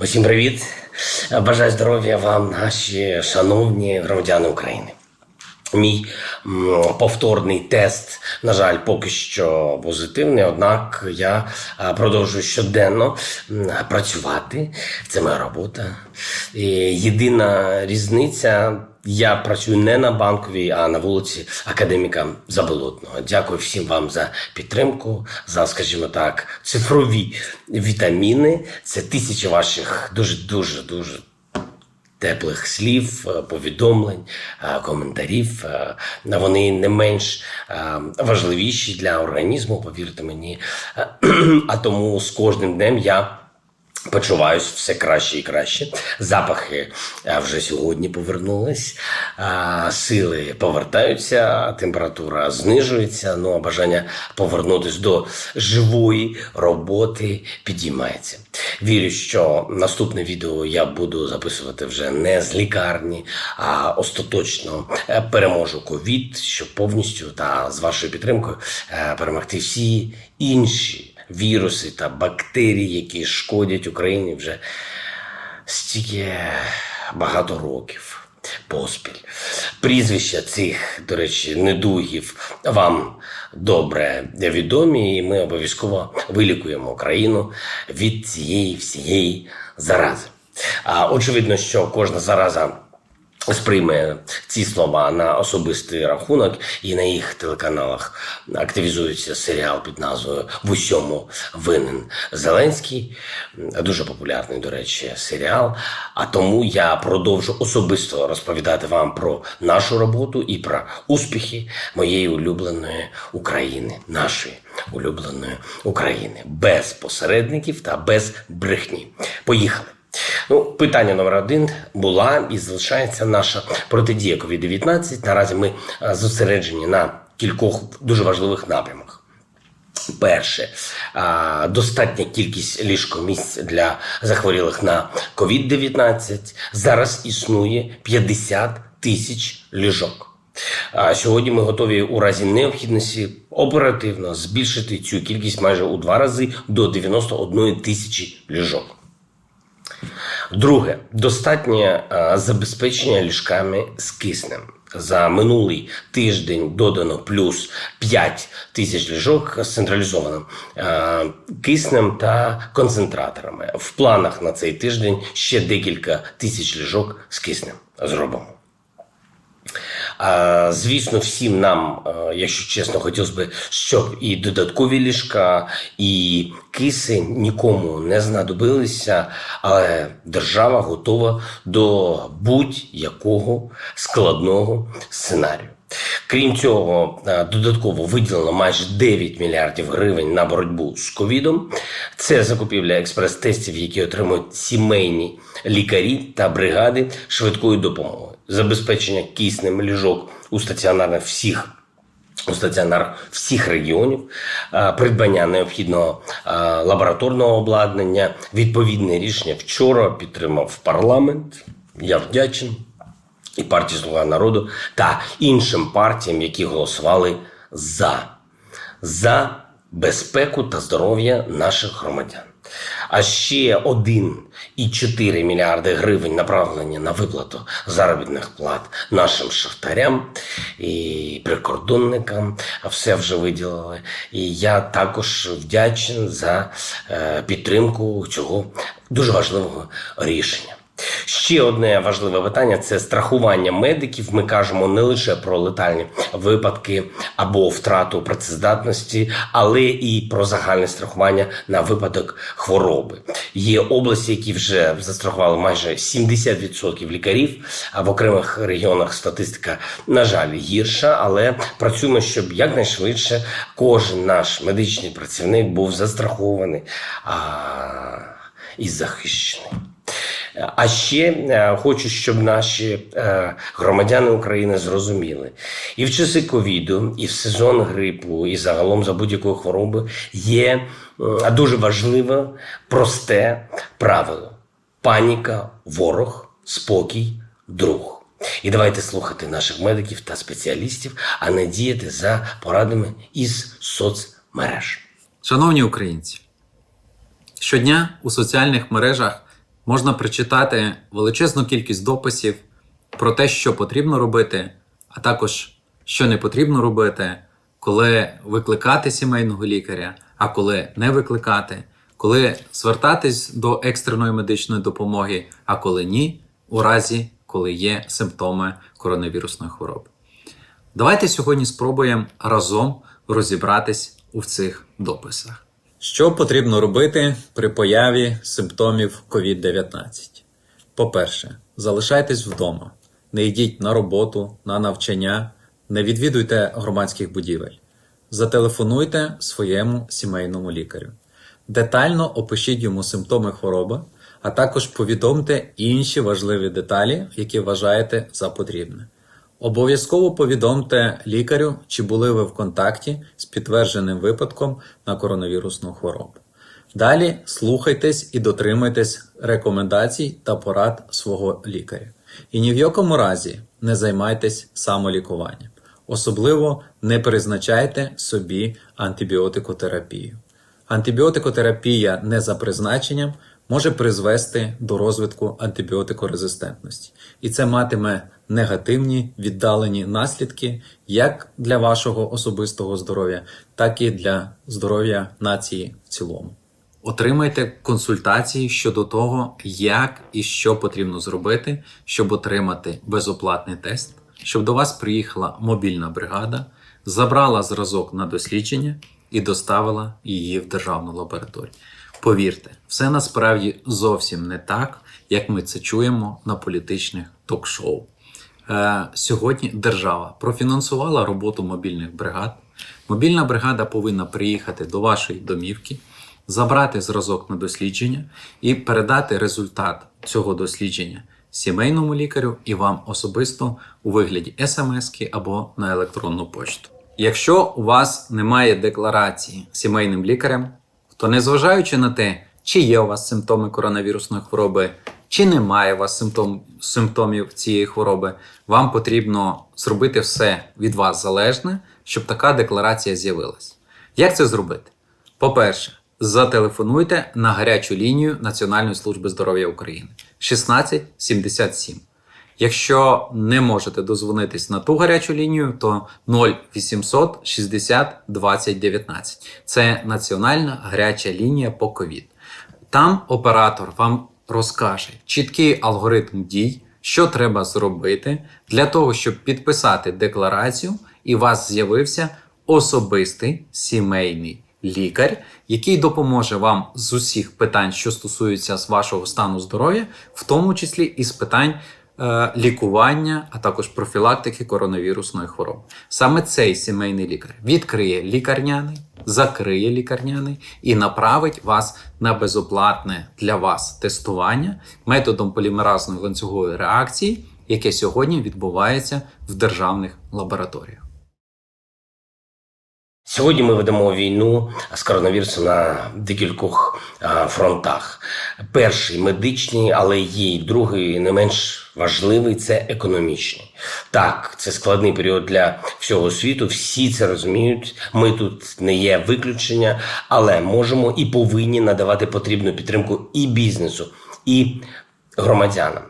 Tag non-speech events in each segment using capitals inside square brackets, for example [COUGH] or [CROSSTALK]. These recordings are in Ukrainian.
Усім привіт! Бажаю здоров'я вам, наші шановні громадяни України. Мій повторний тест, на жаль, поки що позитивний, однак я продовжую щоденно працювати. Це моя робота. І єдина різниця. Я працюю не на банковій, а на вулиці академіка Заболотного. Дякую всім вам за підтримку, за, скажімо так, цифрові вітаміни. Це тисячі ваших дуже дуже дуже теплих слів, е, повідомлень, е, коментарів. Е, Вони не менш важливіші для організму, повірте мені. [CLEARS THROAT] А тому з кожним днем я. Почуваюсь все краще і краще. Запахи е, вже сьогодні повернулись, е, сили повертаються, температура знижується. Ну а бажання повернутися до живої роботи підіймається. Вірю, що наступне відео я буду записувати вже не з лікарні, а остаточно е, переможу ковід, щоб повністю та з вашою підтримкою перемогти всі інші віруси та бактерії, які шкодять Україні вже стільки багато років поспіль. Прізвища цих, до речі, недугів вам добре відомі, і ми обов'язково вилікуємо Україну від цієї всієї зарази. А очевидно, що кожна зараза сприйме ці слова на особистий рахунок, і на їх телеканалах активізується серіал під назвою В усьому винен Зеленський. Дуже популярний, до речі, серіал. А тому я продовжу особисто розповідати вам про нашу роботу і про успіхи моєї улюбленої України, нашої улюбленої України, без посередників та без брехні. Поїхали. Ну, питання номер один була і залишається наша протидія COVID-19. Наразі ми е, зосереджені на кількох дуже важливих напрямах. Перше, достатня кількість ліжкомісць для захворілих на COVID-19. Зараз існує 50 тисяч ліжок. Сьогодні ми готові у разі необхідності оперативно збільшити цю кількість майже у два рази до 91 тисячі ліжок. Друге, достатнє е, забезпечення ліжками з киснем. За минулий тиждень додано плюс 5 тисяч ліжок з централізованим е, киснем та концентраторами. В планах на цей тиждень ще декілька тисяч ліжок з киснем зробимо. Звісно, всім нам, е, якщо чесно, хотілося б, щоб і додаткові ліжка, і киси нікому не знадобилися, але держава готова до будь-якого складного сценарію. Крім цього, е, додатково виділено майже 9 мільярдів гривень на боротьбу з ковідом. Це закупівля експрес-тестів, які отримують сімейні лікарі та бригади швидкої допомоги, забезпечення киснем ліжок у стаціонарних всіх. У стаціонарах всіх регіонів, е, придбання необхідного е, лабораторного обладнання, відповідне рішення вчора підтримав парламент. Я вдячний і партії Слуга народу та іншим партіям, які голосували за, за безпеку та здоров'я наших громадян. А ще 1,4 мільярди гривень направлені на виплату заробітних плат нашим шахтарям і прикордонникам. Все вже виділили. І я також вдячний за е, підтримку цього дуже важливого рішення. Ще одне важливе питання це страхування медиків. Ми кажемо не лише про летальні випадки або втрату працездатності, але і про загальне страхування на випадок хвороби. Є області, які вже застрахували майже 70% лікарів. А в окремих регіонах статистика, на жаль, гірша, але працюємо, щоб якнайшвидше кожен наш медичний працівник був застрахований а, і захищений. А ще е, хочу, щоб наші е, громадяни України зрозуміли, і в часи ковіду, і в сезон грипу, і загалом за будь-якої хвороби є дуже важливе, просте правило: паніка, ворог, спокій, друг. І давайте слухати наших медиків та спеціалістів, а не діяти за порадами із соцмереж. Шановні українці, щодня у соціальних мережах можна прочитати величезну кількість дописів про те, що потрібно робити, а також що не потрібно робити, коли викликати сімейного лікаря, а коли не викликати, коли звертатись до екстреної медичної допомоги, а коли ні, у разі, коли є симптоми коронавірусної хвороби. Давайте сьогодні спробуємо разом розібратись у цих дописах. Що потрібно робити при появі симптомів COVID-19? По-перше, залишайтесь вдома, не йдіть на роботу, на навчання, не відвідуйте громадських будівель. Зателефонуйте своєму сімейному лікарю. Детально опишіть йому симптоми хвороби, а також повідомте інші важливі деталі, які вважаєте за потрібне. Обов'язково повідомте лікарю, чи були ви в контакті з підтвердженим випадком на коронавірусну хворобу. Далі слухайтесь і дотримуйтесь рекомендацій та порад свого лікаря. І ні в якому разі не займайтесь самолікуванням. Особливо не призначайте собі антибіотикотерапію. Антибіотикотерапія не за призначенням може призвести до розвитку антибіотикорезистентності, і це матиме негативні віддалені наслідки як для вашого особистого здоров'я, так і для здоров'я нації в цілому. Отримайте консультації щодо того, як і що потрібно зробити, щоб отримати безоплатний тест, щоб до вас приїхала мобільна бригада, забрала зразок на дослідження і доставила її в державну лабораторію. Повірте, все насправді зовсім не так, як ми це чуємо на політичних ток-шоу. Е, сьогодні держава профінансувала роботу мобільних бригад. Мобільна бригада повинна приїхати до вашої домівки, забрати зразок на дослідження і передати результат цього дослідження сімейному лікарю і вам особисто у вигляді смс або на електронну пошту. Якщо у вас немає декларації сімейним лікарем, то незважаючи на те, чи є у вас симптоми коронавірусної хвороби, чи немає у вас симптом, симптомів цієї хвороби, вам потрібно зробити все від вас залежне, щоб така декларація з'явилась. Як це зробити? По-перше, зателефонуйте на гарячу лінію Національної служби здоров'я України 1677. Якщо не можете дозвонитись на ту гарячу лінію, то 0800 60 20 19. Це національна гаряча лінія по ковід. Там оператор вам розкаже чіткий алгоритм дій, що треба зробити для того, щоб підписати декларацію, і у вас з'явився особистий сімейний лікар, який допоможе вам з усіх питань, що стосуються з вашого стану здоров'я, в тому числі і з питань лікування, а також профілактики коронавірусної хвороби. Саме цей сімейний лікар відкриє лікарняний, закриє лікарняний і направить вас на безоплатне для вас тестування методом полімеразної ланцюгової реакції, яке сьогодні відбувається в державних лабораторіях. Сьогодні ми ведемо війну з коронавірусом на декількох фронтах. Перший медичний, але є й другий, не менш важливий це економічний. Так, це складний період для всього світу. Всі це розуміють. Ми тут не є виключення, але можемо і повинні надавати потрібну підтримку і бізнесу, і громадянам.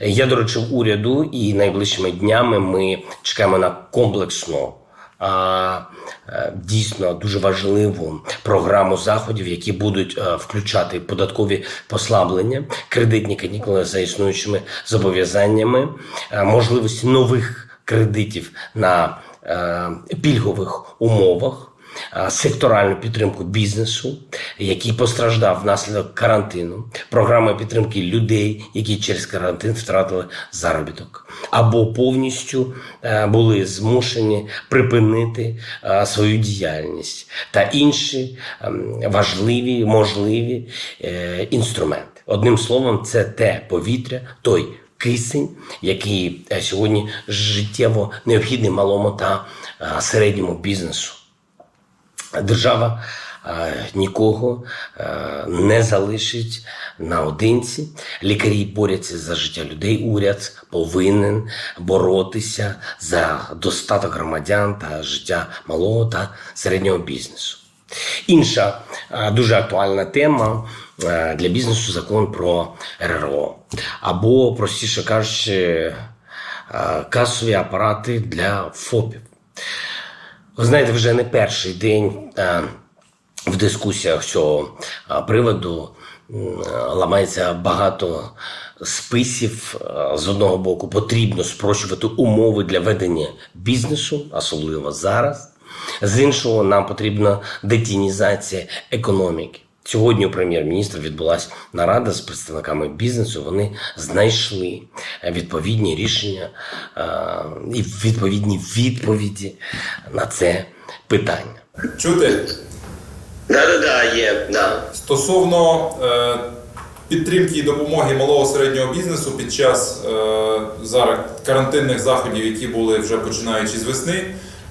Я доручив уряду, і найближчими днями ми чекаємо на комплексну дійсно дуже важливу програму заходів, які будуть е, включати податкові послаблення, кредитні канікули за існуючими зобов'язаннями, е, можливості нових кредитів на е, пільгових умовах. Е, Секторальну підтримку бізнесу, який постраждав внаслідок карантину, програми підтримки людей, які через карантин втратили заробіток, або повністю е, були змушені припинити е, свою діяльність та інші ем, важливі, можливі інструменти. Одним словом, це те повітря, той кисень, який сьогодні життєво необхідний малому та середньому бізнесу. Держава е, нікого е, не залишить наодинці. Лікарі борються за життя людей. Уряд повинен боротися за достаток громадян та життя малого та середнього бізнесу. Інша е, дуже актуальна тема для бізнесу закон про РРО. Або, простіше кажучи, касові апарати для ФОПів. Ви знаєте, вже не перший день е, в дискусіях цього е, приводу ламається багато списів. Е, З одного боку, потрібно спрощувати умови для ведення бізнесу, особливо зараз. З іншого, нам потрібна детінізація економіки. Сьогодні у прем'єр-міністра відбулася нарада з представниками бізнесу. Вони знайшли відповідні рішення е, і відповідні відповіді на це питання. Чути Да, да, да, є, да. стосовно е, підтримки і допомоги малого середнього бізнесу під час е, зараз карантинних заходів, які були вже починаючи з весни.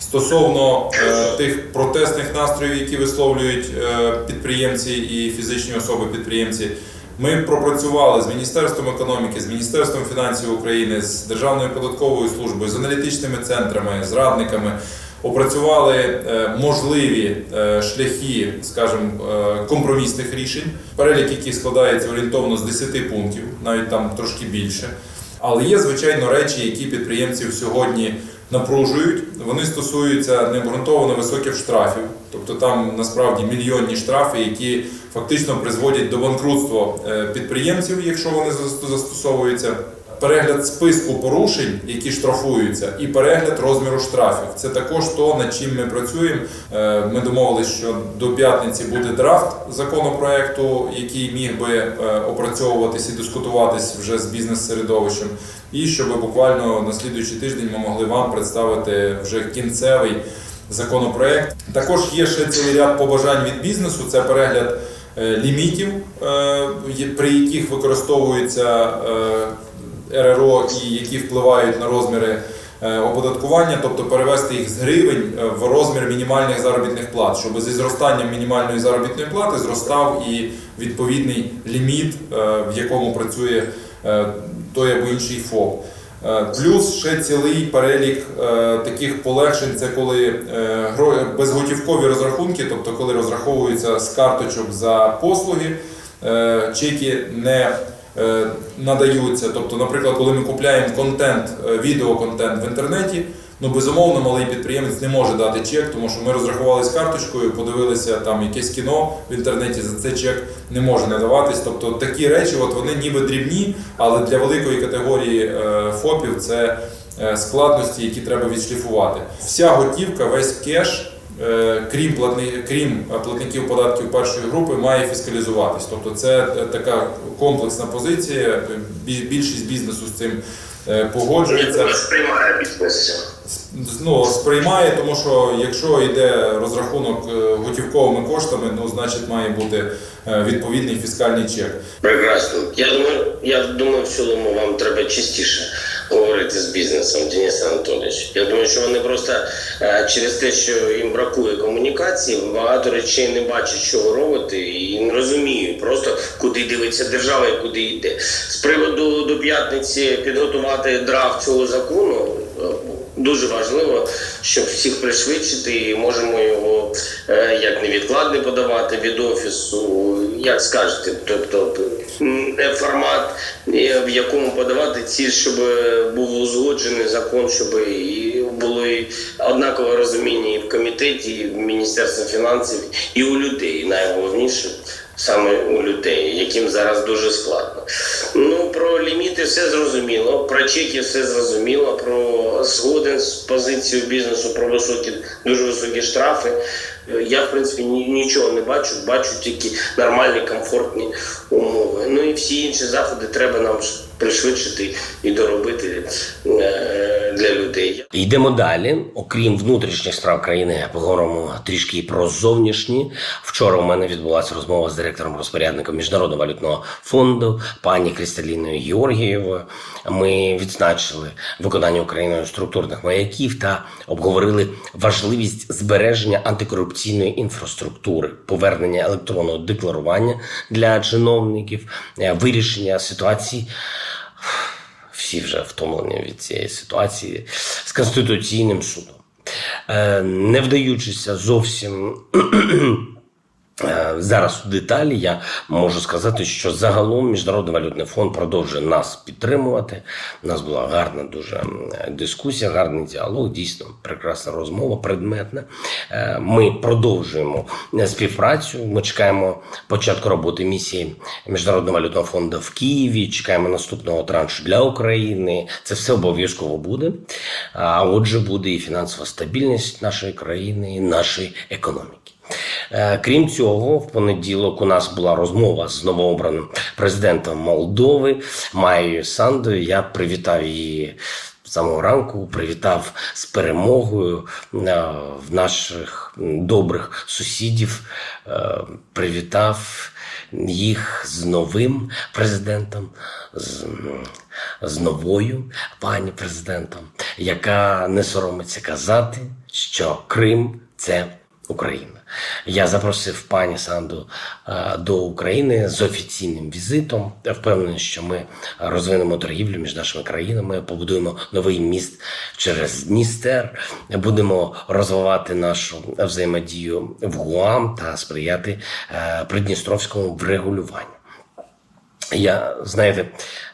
Стосовно е, тих протестних настроїв, які висловлюють е, підприємці і фізичні особи підприємці, ми пропрацювали з Міністерством економіки, з Міністерством фінансів України, з Державною податковою службою, з аналітичними центрами, з радниками. Опрацювали е, можливі е, шляхи, скажімо, е, компромісних рішень, перелік, який складається орієнтовно з 10 пунктів, навіть там трошки більше. Але є, звичайно, речі, які підприємців сьогодні напружують. Вони стосуються необґрунтовано високих штрафів, тобто там насправді мільйонні штрафи, які фактично призводять до банкрутства е, підприємців, якщо вони зас- застосовуються. Перегляд списку порушень, які штрафуються, і перегляд розміру штрафів. Це також то, над чим ми працюємо. Е, Ми домовилися, що до п'ятниці буде драфт законопроекту, який міг би е, опрацьовуватись і дискутуватись вже з бізнес-середовищем. І щоб буквально на слідуючий тиждень ми могли вам представити вже кінцевий законопроект. Також є ще цілий ряд побажань від бізнесу. Це перегляд е, лімітів, при яких використовується е, РРО і які впливають на розміри е, оподаткування, тобто перевести їх з гривень е, в розмір мінімальних заробітних плат, щоб зі зростанням мінімальної заробітної плати зростав і відповідний ліміт, е, в якому працює той або інший ФОП. Плюс ще цілий перелік таких полегшень, це коли безготівкові розрахунки, тобто коли розраховуються з карточок за послуги, чеки не надаються. Тобто, наприклад, коли ми купляємо контент, е, відеоконтент в інтернеті, ну безумовно, малий підприємець не може дати чек, тому що ми розрахувалися карточкою, подивилися там якесь кіно в інтернеті, за це чек не може надаватись. Тобто такі речі, от вони ніби дрібні, але для великої категорії е, ФОПів це е, складності, які треба відшліфувати. Вся готівка, весь кеш. Е, Крім платни, крім е, платників податків першої групи, має фіскалізуватись. Тобто, це е, така комплексна позиція. Бі- Більшість бізнесу з цим погоджується. сприймає бізнес. Ну, сприймає, тому що якщо йде розрахунок готівковими коштами, ну значить має бути відповідний фіскальний чек. Прекрасно. Я думаю, я думаю, в цілому вам треба частіше говорити з бізнесом, Денис Анатолійович. Я думаю, що вони просто е, через те, що їм бракує комунікації, багато речей не бачать, що робити, і не розуміють просто куди дивиться держава і куди йде. З приводу до п'ятниці підготувати драфт цього закону. е, Дуже важливо, щоб всіх пришвидшити, і можемо його е, як невідкладний подавати від офісу, як скажете, тобто е, формат, е, в якому подавати ці, щоб був узгоджений закон, щоб і було однакове розуміння і в комітеті, і в Міністерстві фінансів, і у людей. Найголовніше саме у людей, яким зараз дуже складно. Ну про ліміти все зрозуміло, про чеки все зрозуміло, про згоден з позицією бізнесу про високі, дуже високі штрафи. Я в принципі ні- нічого не бачу, бачу тільки нормальні, комфортні умови. Ну і всі інші заходи треба нам пришвидшити і доробити е, для людей. Йдемо далі. Окрім внутрішніх справ країни, поговоримо трішки і про зовнішні. Вчора у мене відбулася розмова з директором розпорядником Міжнародного валютного фонду пані Крісталіною Георгієвою. Ми відзначили виконання Україною структурних маяків та обговорили важливість збереження антикорупційної інфраструктури, повернення електронного декларування для чиновників, е, вирішення ситуації всі вже втомлені від цієї ситуації з конституційним судом. Е, Не вдаючися зовсім Зараз у деталі я можу сказати, що загалом Міжнародний валютний фонд продовжує нас підтримувати. У нас була гарна дуже дискусія, гарний діалог, дійсно прекрасна розмова, предметна. Е, Ми продовжуємо е, співпрацю. Ми чекаємо початку роботи місії Міжнародного валютного фонду в Києві. Чекаємо наступного траншу для України. Це все обов'язково буде. А отже, буде і фінансова стабільність нашої країни, і нашої економіки. Е, Крім цього, в понеділок у нас була розмова з новообраним президентом Молдови Майєю Сандою. Я привітав її самого ранку, привітав з перемогою е, в наших добрих сусідів, е, привітав їх з новим президентом, з, з новою пані президентом, яка не соромиться казати, що Крим це Україна. Я запросив пані Санду е, до України з офіційним візитом. Я впевнений, що ми розвинемо торгівлю між нашими країнами, побудуємо новий міст через Дністер, будемо розвивати нашу взаємодію в ГУАМ та сприяти е, придністровському врегулюванню. Я, знаєте,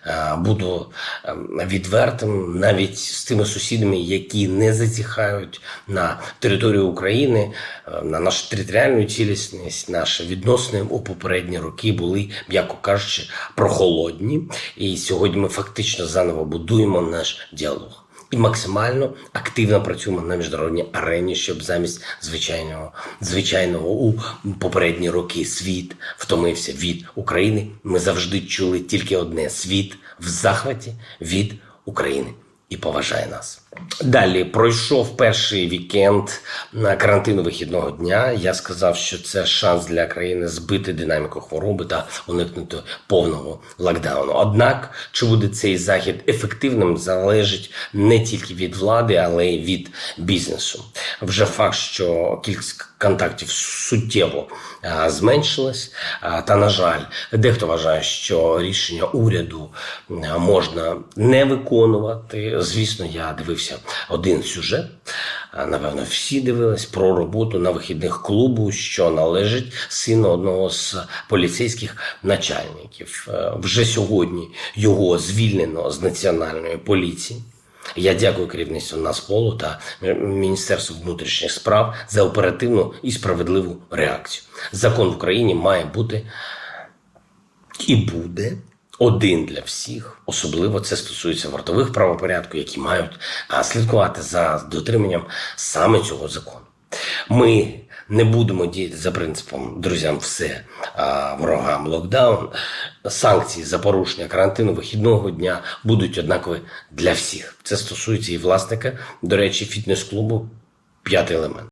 е, буду е, відвертим навіть з тими сусідами, які не затіхають на територію України, е, на нашу територіальну цілісність, наші відносини у попередні роки були, м'яко кажучи, прохолодні. І сьогодні ми фактично заново будуємо наш діалог. І максимально активно працюємо на міжнародній арені, щоб замість звичайного звичайного у попередні роки світ втомився від України. Ми завжди чули тільки одне: світ в захваті від України і поважає нас. Далі пройшов перший вікенд на карантину вихідного дня. Я сказав, що це шанс для країни збити динаміку хвороби та уникнути повного локдауну. Однак, чи буде цей захід ефективним, залежить не тільки від влади, але й від бізнесу. Вже факт, що кількість контактів суттєво зменшилась. Та, на жаль, дехто вважає, що рішення уряду можна не виконувати. Звісно, я дивився один сюжет. Напевно, всі дивились про роботу на вихідних клубу, що належить сину одного з поліцейських начальників. Е, Вже сьогодні його звільнено з національної поліції. Я дякую керівництву Нацполу та Міністерству внутрішніх справ за оперативну і справедливу реакцію. Закон в Україні має бути і буде один для всіх. Особливо це стосується вартових правопорядку, які мають слідкувати за дотриманням саме цього закону. Ми не будемо діяти за принципом друзям все ворогам локдаун. Санкції за порушення карантину вихідного дня будуть однакові для всіх. Це стосується і власника, до речі, фітнес-клубу п'ятий елемент.